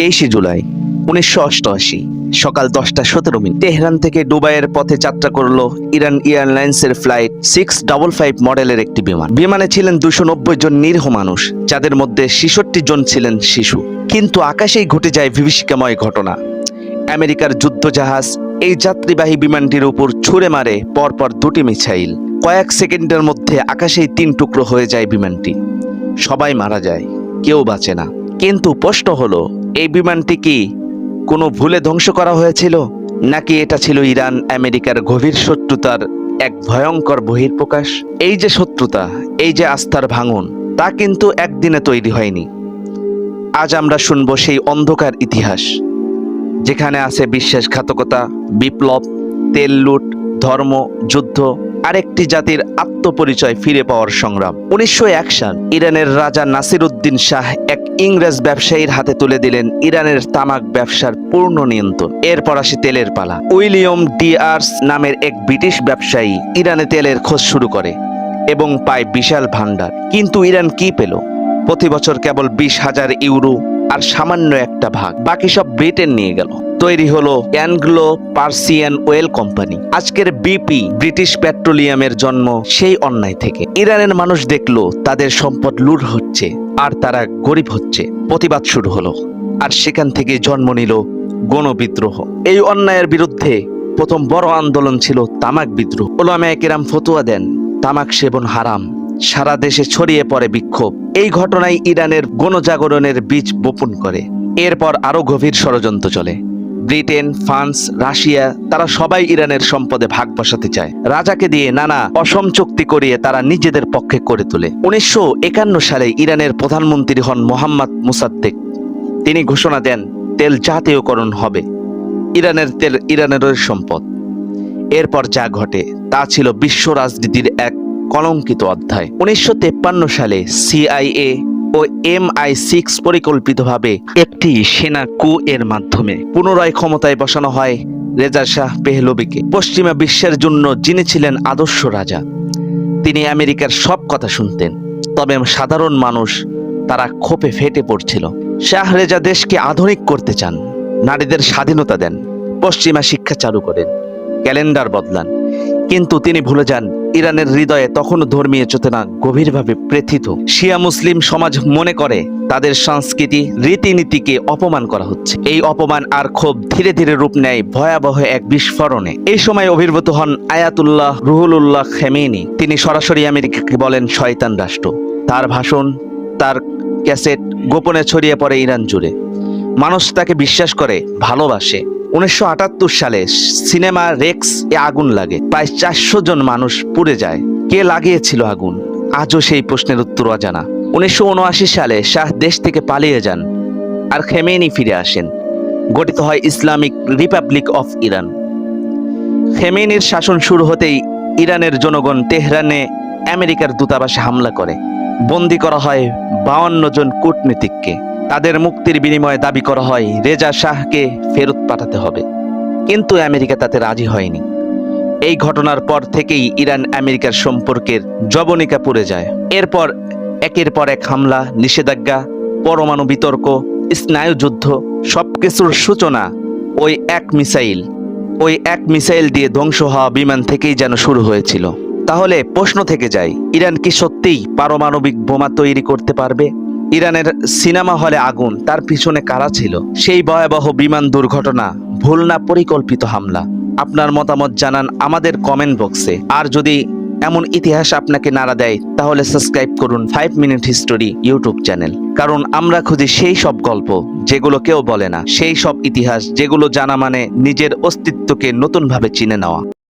তেইশে জুলাই, উনিশশো অষ্টআশি, সকাল দশটা সতেরো মিনিট। তেহরান থেকে দুবাইয়ের পথে যাত্রা করল ইরান এয়ারলাইন্সের ফ্লাইট সিক্স ডবল ফাইভ মডেলের একটি বিমান। বিমানে ছিলেন দুশো নব্বই জন নিরীহ মানুষ, যাদের মধ্যে ছেষট্টি জন ছিলেন শিশু। কিন্তু আকাশেই ঘটে যায় বিভীষিকাময় ঘটনা। আমেরিকার যুদ্ধজাহাজ এই যাত্রীবাহী বিমানটির উপর ছুড়ে মারে, পরপর দুটি মিসাইল। কয়েক সেকেন্ডের মধ্যে আকাশেই তিন টুকরো হয়ে যায় বিমানটি। সবাই মারা যায়, কেউ বাঁচে না। কিন্তু প্রশ্ন হলো এই বিমানটি কি কোনো ভুলে ধ্বংস করা হয়েছিল? নাকি এটা ছিল ইরান আমেরিকার গভীর শত্রুতার এক ভয়ঙ্কর বহির্প্রকাশ এই যে শত্রুতা, এই যে আস্থার ভাঙন, তা কিন্তু একদিনে তৈরি হয়নি। আজ আমরা শুনব সেই অন্ধকার ইতিহাস, যেখানে আছে বিশ্বাসঘাতকতা, বিপ্লব, তেল লুট, ধর্ম, যুদ্ধ, আরেকটি জাতির আত্মপরিচয় ফিরে পাওয়ার সংগ্রাম। উনিশশো এক সাল, ইরানের রাজা নাসির উদ্দিন শাহ এক ইংরেজ ব্যবসায়ীর হাতে তুলে দিলেন ইরানের তামাক ব্যবসার পূর্ণ নিয়ন্ত্রণ। এরপর আসে তেলের পালা। উইলিয়াম ডিআর্স নামের এক ব্রিটিশ ব্যবসায়ী ইরানে তেলের খোঁজ শুরু করে এবং পায় বিশাল ভান্ডার কিন্তু ইরান কি পেল? প্রতি বছর কেবল বিশ হাজার ইউরো আর সামান্য একটা ভাগ। বাকি সব ব্রিটেন নিয়ে গেল। তৈরি হলো অ্যানগ্লো পার্সিয়ান ওয়েল কোম্পানি। আজকের বিপি ব্রিটিশ পেট্রোলিয়ামের জন্ম সেই অন্যায় থেকে। ইরানের মানুষ দেখল তাদের সম্পদ লুট হচ্ছে। আর তারা গরিব হচ্ছে। প্রতিবাদ শুরু হলো। আর সেখান থেকে জন্ম নিল গণবিদ্রোহ। এই অন্যায়ের বিরুদ্ধে প্রথম বড় আন্দোলন ছিল তামাক বিদ্রোহ। ওলামায় কেরাম ফতুয়া দেন, তামাক সেবন হারাম, সারা দেশে ছড়িয়ে পড়ে বিক্ষোভ। এই ঘটনায় ইরানের গণজাগরণের বীজ বপন করে। এরপর আরও গভীর ষড়যন্ত্র চলে। ব্রিটেন, ফ্রান্স, রাশিয়া, তারা সবাই ইরানের সম্পদে ভাগ বসাতে চায়। রাজাকে দিয়ে নানা অসম চুক্তি করিয়ে তারা নিজেদের পক্ষে করে তোলে। উনিশশো একান্ন সালে ইরানের প্রধানমন্ত্রী হন মোহাম্মদ মুসাদ্দেক। তিনি ঘোষণা দেন, তেল জাতীয়করণ হবে। ইরানের তেল ইরানের সম্পদ। এরপর যা ঘটে, তা ছিল বিশ্ব রাজনীতির এক কলঙ্কিত অধ্যায়। উনিশশো সালে সিআইএ ও এম আই সিক্স পরিকল্পিতভাবে একটি সেনা কু এর মাধ্যমে পুনরায় ক্ষমতায় বসানো হয় রেজা শাহ পেহলবিকে। পশ্চিমা বিশ্বের জন্য যিনি ছিলেন আদর্শ রাজা, তিনি আমেরিকার সব কথা শুনতেন। তবে সাধারণ মানুষ তারা ক্ষোভে ফেটে পড়ছিল। শাহ রেজা দেশকে আধুনিক করতে চান, নারীদের স্বাধীনতা দেন, পশ্চিমা শিক্ষা চালু করেন, ক্যালেন্ডার বদলান। কিন্তু তিনি ভুলে যান ইরানের হৃদয়ে তখনও ধর্মীয় চেতনা গভীরভাবে প্রেথিত। শিয়া মুসলিম সমাজ মনে করে তাদের সংস্কৃতি, রীতিনীতিকে অপমান করা হচ্ছে। এই অপমান আর ক্ষোভ ধীরে ধীরে রূপ নেয় ভয়াবহ এক বিস্ফোরণে। এই সময় অভিভূত হন আয়াতুল্লাহ রুহুলুল্লাহ খেমেনি। তিনি সরাসরি আমেরিকাকে বলেন, শয়তান রাষ্ট্র। তার ভাষণ, তার ক্যাসেট গোপনে ছড়িয়ে পড়ে ইরান জুড়ে। মানুষ তাকে বিশ্বাস করে, ভালোবাসে। উনিশশো আটাত্তর সালে সিনেমা রেক্স এ আগুন লাগে। প্রায় চারশো জন মানুষ পুড়ে যায়। কে লাগিয়েছিল আগুন? আজও সেই প্রশ্নের উত্তর অজানা। উনিশশো উনআশি সালে শাহ দেশ থেকে পালিয়ে যান আর খেমেনি ফিরে আসেন। গঠিত হয় ইসলামিক রিপাবলিক অফ ইরান। খেমেনির শাসন শুরু হতেই ইরানের জনগণ তেহরানে আমেরিকার দূতাবাসে হামলা করে। বন্দি করা হয় বাউন্ন জন কূটনীতিককে। তাদের মুক্তির বিনিময়ে দাবি করা হয়, রেজা শাহকে ফেরত পাঠাতে হবে। কিন্তু আমেরিকা তাতে রাজি হয়নি। এই ঘটনার পর থেকেই ইরান আমেরিকার সম্পর্কের জবনিকা পড়ে যায়। এরপর একের পর এক হামলা, নিষেধাজ্ঞা, পরমাণু বিতর্ক স্নায়ুযুদ্ধ সবকিছুর সূচনা, ওই এক মিসাইল। ওই এক মিসাইল দিয়ে ধ্বংস হওয়া বিমান থেকেই যেন শুরু হয়েছিল। তাহলে প্রশ্ন থেকে যায়, ইরান কি সত্যিই পারমাণবিক বোমা তৈরি করতে পারবে? ইরানের সিনেমা হলে আগুন, তার পিছনে কারা ছিল? সেই ভয়াবহ বিমান দুর্ঘটনা, ভুল না পরিকল্পিত হামলা? আপনার মতামত জানান আমাদের কমেন্ট বক্সে আর যদি এমন ইতিহাস আপনাকে নাড়া দেয়, তাহলে সাবস্ক্রাইব করুন five minute history YouTube channel কারণ আমরা খুঁজি সেই সব গল্প, যেগুলো কেউ বলে না। সেই সব ইতিহাস, যেগুলো জানা মানে নিজের অস্তিত্বকে নতুনভাবে চিনে নেওয়া।